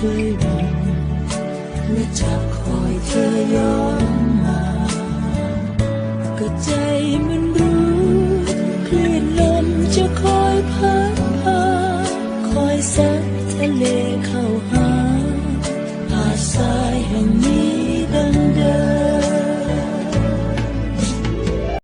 เคยมีและจะคอยเธอย้อนมา ก็ใจมันรู้คลื่นลมจะคอยพัดพา คอยซัดทะเลเข้าหา